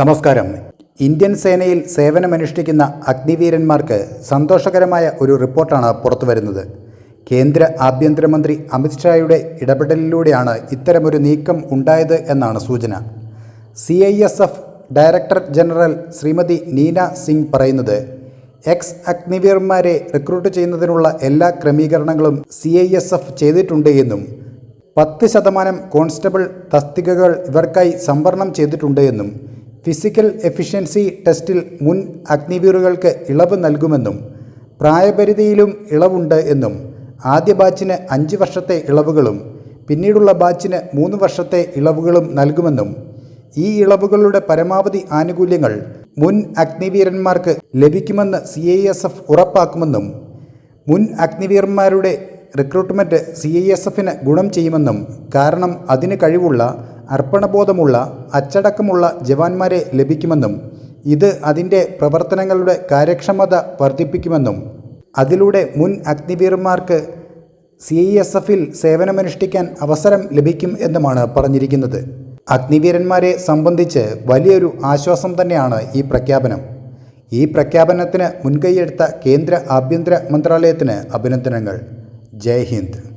നമസ്കാരം. ഇന്ത്യൻ സേനയിൽ സേവനമനുഷ്ഠിക്കുന്ന അഗ്നിവീരന്മാർക്ക് സന്തോഷകരമായ ഒരു റിപ്പോർട്ടാണ് പുറത്തുവരുന്നത്. കേന്ദ്ര ആഭ്യന്തരമന്ത്രി അമിത്ഷായുടെ ഇടപെടലിലൂടെയാണ് ഇത്തരമൊരു നീക്കം ഉണ്ടായത് എന്നാണ് സൂചന. C I S F director general Shrimati Neena Singh പറയുന്നത് എക്സ് അഗ്നിവീർമാരെ റിക്രൂട്ട് ചെയ്യുന്നതിനുള്ള എല്ലാ ക്രമീകരണങ്ങളും സി ഐ എസ് എഫ് ചെയ്തിട്ടുണ്ട് എന്നും പത്ത് ശതമാനം കോൺസ്റ്റബിൾ തസ്തികകൾ ഇവർക്കായി സംവരണം ചെയ്തിട്ടുണ്ട് എന്നും ഫിസിക്കൽ എഫിഷ്യൻസി ടെസ്റ്റിൽ മുൻ അഗ്നിവീറുകൾക്ക് ഇളവ് നൽകുമെന്നും പ്രായപരിധിയിലും ഇളവുണ്ട് എന്നും ആദ്യ ബാച്ചിന് അഞ്ച് വർഷത്തെ ഇളവുകളും പിന്നീടുള്ള ബാച്ചിന് മൂന്ന് വർഷത്തെ ഇളവുകളും നൽകുമെന്നും ഈ ഇളവുകളുടെ പരമാവധി ആനുകൂല്യങ്ങൾ മുൻ അഗ്നിവീരന്മാർക്ക് ലഭിക്കുമെന്ന് സി ഐ എസ് എഫ് ഉറപ്പാക്കുമെന്നും മുൻ അഗ്നിവീരന്മാരുടെ റിക്രൂട്ട്മെന്റ് സി ഐ എസ് എഫിന് ഗുണം ചെയ്യുമെന്നും കാരണം അതിന് കഴിവുള്ള അർപ്പണബോധമുള്ള അച്ചടക്കമുള്ള ജവാന്മാരെ ലഭിക്കുമെന്നും ഇത് അതിന്റെ പ്രവർത്തനങ്ങളുടെ കാര്യക്ഷമത വർദ്ധിപ്പിക്കുമെന്നും അതിലൂടെ മുൻ അഗ്നിവീർമാർക്ക് സി ഐ എസ് എഫിൽ സേവനമനുഷ്ഠിക്കാൻ അവസരം ലഭിക്കും എന്നുമാണ് പറഞ്ഞിരിക്കുന്നത്. അഗ്നിവീരന്മാരെ സംബന്ധിച്ച് വലിയൊരു ആശ്വാസം തന്നെയാണ് ഈ പ്രഖ്യാപനം. ഈ പ്രഖ്യാപനത്തിന് മുൻകൈയെടുത്ത കേന്ദ്ര ആഭ്യന്തര മന്ത്രാലയത്തിന് അഭിനന്ദനങ്ങൾ. ജയ് ഹിന്ദ്.